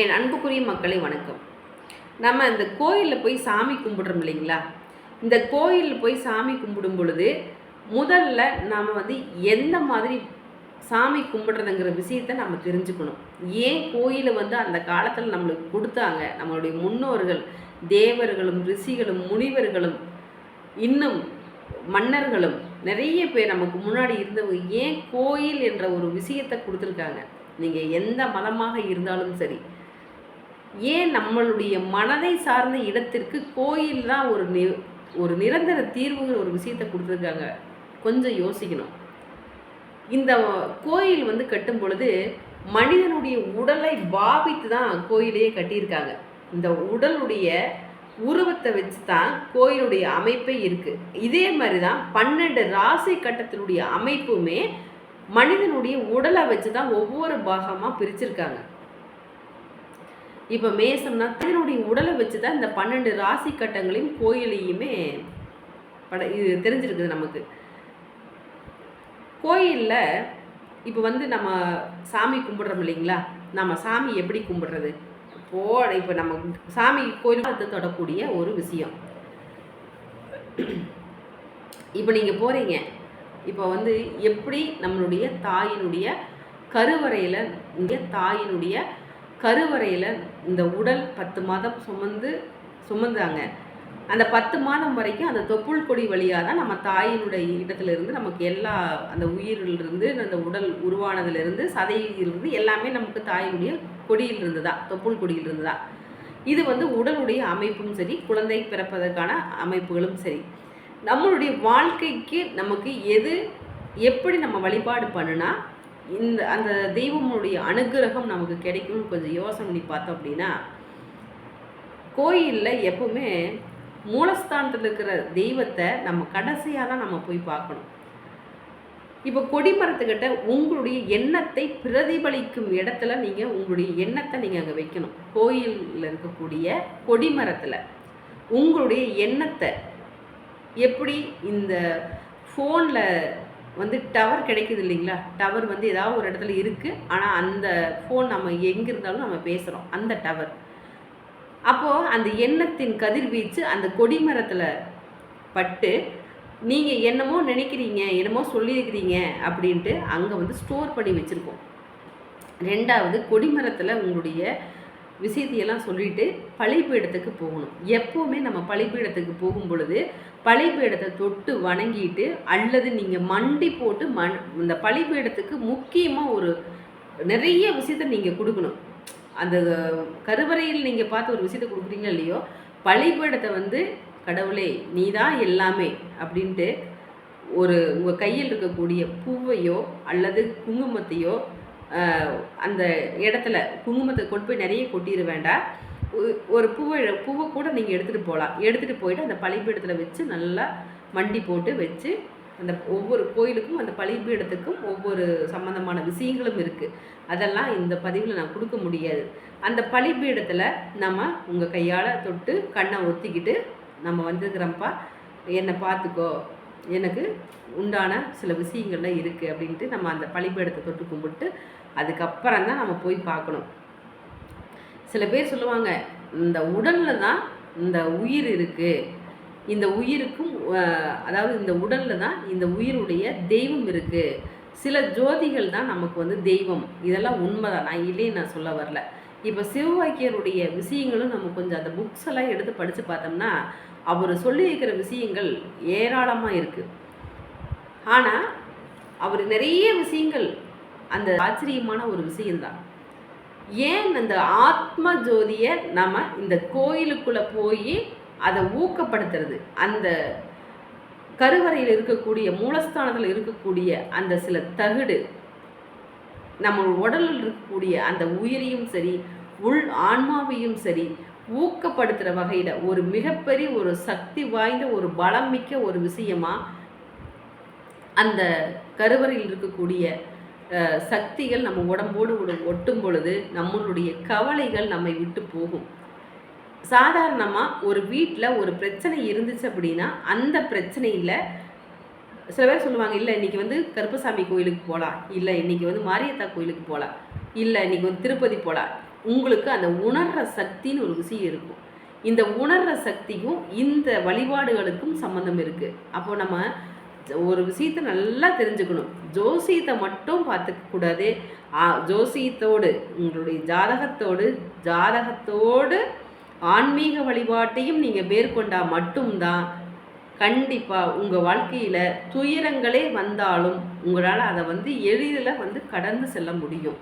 என் அன்புக்குரிய மக்களை வணக்கம். நம்ம இந்த கோயிலில் போய் சாமி கும்பிடுறோம் இல்லைங்களா? இந்த கோயிலில் போய் சாமி கும்பிடும் பொழுது முதல்ல நாம் வந்து எந்த மாதிரி சாமி கும்பிடுறதுங்கிற விஷயத்த நம்ம தெரிஞ்சுக்கணும். ஏன் கோயிலை வந்து அந்த காலத்தில் நம்மளுக்கு கொடுத்தாங்க? நம்மளுடைய முன்னோர்கள் தேவர்களும் ரிஷிகளும் முனிவர்களும் இன்னும் மன்னர்களும் நிறைய பேர் நமக்கு முன்னாடி இருந்தவங்க ஏன் கோயில் என்ற ஒரு விஷயத்தை கொடுத்துருக்காங்க? நீங்கள் எந்த மதமாக இருந்தாலும் சரி ஏன் நம்மளுடைய மனதை சார்ந்த இடத்திற்கு கோயில் தான் ஒரு நி ஒரு நிரந்தர தீர்வுங்கிற ஒரு விஷயத்தை கொடுத்துருக்காங்க. கொஞ்சம் யோசிக்கணும். இந்த கோயில் வந்து கட்டும் பொழுது மனிதனுடைய உடலை பாவித்து தான் கோயிலையே கட்டியிருக்காங்க. இந்த உடலுடைய உருவத்தை வச்சு தான் கோயிலுடைய அமைப்பே இருக்குது இதே மாதிரி தான் பன்னெண்டு ராசி கட்டத்தினுடைய அமைப்புமே மனிதனுடைய உடலை வச்சு தான் ஒவ்வொரு பாகமாக பிரிச்சிருக்காங்க. இப்போ மேசம்னா இதனுடைய உடலை வச்சு தான் இந்த பன்னெண்டு ராசி கட்டங்களையும் கோயிலையுமே பட இது தெரிஞ்சிருக்குது நமக்கு. கோயிலில் இப்போ வந்து நம்ம சாமி கும்பிட்றோம் இல்லைங்களா? நம்ம சாமி எப்படி கும்பிடுறது? போ இப்போ நம்ம சாமி கோயில் தொடக்கூடிய ஒரு விஷயம். இப்போ நீங்கள் போகிறீங்க இப்போ வந்து எப்படி நம்மளுடைய தாயினுடைய கருவறையில் இங்கே தாயினுடைய கருவறையில் இந்த உடல் பத்து மாதம் சுமந்து சுமந்தாங்க. அந்த பத்து மாதம் வரைக்கும் அந்த தொப்புள் கொடி வழியாக தான் நம்ம தாயினுடைய இடத்துலேருந்து நமக்கு எல்லா அந்த உயிரிலிருந்து அந்த உடல் உருவானதுலேருந்து சதையிலிருந்து எல்லாமே நமக்கு தாயினுடைய கொடியிலிருந்து தான் தொப்புள் கொடியிலிருந்து தான். இது வந்து உடலுடைய அமைப்பும் சரி குழந்தை பிறப்பதற்கான அமைப்புகளும் சரி. நம்மளுடைய வாழ்க்கைக்கு நமக்கு எது எப்படி நம்ம வழிபாடு பண்ணுனா இந்த அந்த தெய்வமுடைய அனுகிரகம் நமக்கு கிடைக்கும்னு கொஞ்சம் யோசனை பண்ணி பார்த்தோம் அப்படின்னா கோயிலில் எப்பவுமே மூலஸ்தானத்தில் இருக்கிற தெய்வத்தை நம்ம கடைசியாக தான் நம்ம போய் பார்க்கணும். இப்போ கொடிமரத்துக்கிட்ட உங்களுடைய எண்ணத்தை பிரதிபலிக்கும் இடத்துல நீங்கள் உங்களுடைய எண்ணத்தை நீங்கள் அங்கே வைக்கணும். கோயிலில் இருக்கக்கூடிய கொடிமரத்தில் உங்களுடைய எண்ணத்தை எப்படி இந்த ஃபோனில் வந்து டவர் கிடைக்குது இல்லைங்களா? டவர் வந்து ஏதாவது ஒரு இடத்துல இருக்குது ஆனால் அந்த ஃபோன் நம்ம எங்கே இருந்தாலும் நம்ம பேசுகிறோம் அந்த டவர் அப்போது அந்த எண்ணத்தின் கதிர்வீச்சு அந்த கொடிமரத்தில் பட்டு நீங்கள் என்னமோ நினைக்கிறீங்க என்னமோ சொல்லியிருக்கிறீங்க அப்படின்ட்டு அங்கே வந்து ஸ்டோர் பண்ணி வச்சுருக்கோம். ரெண்டாவது கொடிமரத்தில் உங்களுடைய விஷயத்தையெல்லாம் சொல்லிட்டு பழிப்பீடத்துக்கு போகணும். எப்போவுமே நம்ம பழிப்பீடத்துக்கு போகும் பொழுது பழிப்பீடத்தை தொட்டு வணங்கிட்டு அல்லது நீங்கள் மண்டி போட்டு மண் இந்த பழிப்பீடத்துக்கு முக்கியமாக ஒரு நிறைய விஷயத்த நீங்கள் கொடுக்கணும். அந்த கருவறையில் நீங்கள் பார்த்து ஒரு விஷயத்தை கொடுக்குறீங்களோ இல்லையோ பழிபீடத்தை வந்து கடவுளே நீ தான் எல்லாமே அப்படின்ட்டு ஒரு உங்கள் கையில் இருக்கக்கூடிய பூவையோ அல்லது குங்குமத்தையோ அந்த இடத்துல குங்குமத்தை கொண்டு போய் நிறைய கொட்டிட வேண்டாம். ஒரு பூவை பூவை கூட நீங்கள் எடுத்துகிட்டு போகலாம் எடுத்துகிட்டு போயிட்டு அந்த பழிப்பீடத்தில் வச்சு நல்லா மண்டி போட்டு வச்சு அந்த ஒவ்வொரு கோயிலுக்கும் அந்த பழிப்பீடத்துக்கும் ஒவ்வொரு சம்மந்தமான விஷயங்களும் இருக்குது அதெல்லாம் இந்த பதிவில் நான் கொடுக்க முடியாது. அந்த பழிப்பீடத்தில் நம்ம உங்கள் கையால் தொட்டு கண்ணை ஒத்திக்கிட்டு நம்ம வந்துக்கிறோம்ப்பா என்னை பார்த்துக்கோ. எனக்கு உண்டான சில விஷயங்கள்லாம் இருக்குது அப்படின்ட்டு நம்ம அந்த பழிபீடத்தை தொட்டு கும்பிட்டு அதுக்கப்புறம் தான் நம்ம போய் பார்க்கணும். சில பேர் சொல்லுவாங்க இந்த உடலில் தான் இந்த உயிர் இருக்குது இந்த உயிருக்கும் அதாவது இந்த உடலில் தான் இந்த உயிருடைய தெய்வம் இருக்குது சில ஜோதிகள் தான் நமக்கு வந்து தெய்வம். இதெல்லாம் உண்மைதான். நான் இல்லையே நான் சொல்ல வரல. இப்போ சிவவாக்கியருடைய விஷயங்களும் நம்ம கொஞ்சம் அந்த புக்ஸ் எல்லாம் எடுத்து படித்து பார்த்தோம்னா அவர் சொல்லியிருக்கிற விஷயங்கள் ஏராளமாக இருக்குது ஆனால் அவர் நிறைய விஷயங்கள் அந்த ஆச்சரியமான ஒரு விஷயந்தான் ஏன் அந்த ஆத்ம ஜோதியை நம்ம இந்த கோயிலுக்குள்ளே போய் அதை ஊக்கப்படுத்துறது? அந்த கருவறையில் இருக்கக்கூடிய மூலஸ்தானத்தில் இருக்கக்கூடிய அந்த சில தகுடு நம்ம உடலில் இருக்கக்கூடிய அந்த உயிரையும் சரி உள் ஆன்மாவையும் சரி ஊக்கப்படுத்துகிற வகையில் ஒரு மிகப்பெரிய ஒரு சக்தி வாய்ந்த ஒரு பலம் மிக்க ஒரு விஷயமா அந்த கருவறையில் இருக்கக்கூடிய சக்திகள் நம்ம உடம்போடு ஒட்டும் பொழுது நம்மளுடைய கவலைகள் நம்மை விட்டு போகும். சாதாரணமாக ஒரு வீட்டில் ஒரு பிரச்சனை இருந்துச்சு அப்படின்னா அந்த பிரச்சனையில் சில பேர் சொல்லுவாங்க இல்லை இன்றைக்கி வந்து கருப்பசாமி கோயிலுக்கு போகலாம் இல்லை இன்றைக்கி வந்து மாரியத்தா கோயிலுக்கு போகலாம் இல்லை இன்றைக்கி வந்து திருப்பதி போகலாம் உங்களுக்கு அந்த உணர்ற சக்தின்னு ஒரு விஷயம் இருக்கும். இந்த உணர்ற சக்திக்கும் இந்த வழிபாடுகளுக்கும் சம்மந்தம் இருக்குது அப்போ நம்ம ஒரு விஷயத்த நல்லா தெரிஞ்சுக்கணும். ஜோசியத்தை மட்டும் பார்த்துக்க கூடாது. ஆ, ஜோசியத்தோடு உங்களுடைய ஜாதகத்தோடு ஜாதகத்தோடு ஆன்மீக வழிபாட்டையும் நீங்கள் மேற்கொண்டால் மட்டும்தான் கண்டிப்பாக உங்கள் வாழ்க்கையில் துயரங்களே வந்தாலும் உங்களால் அதை வந்து எளிதில் வந்து கடந்து செல்ல முடியும்.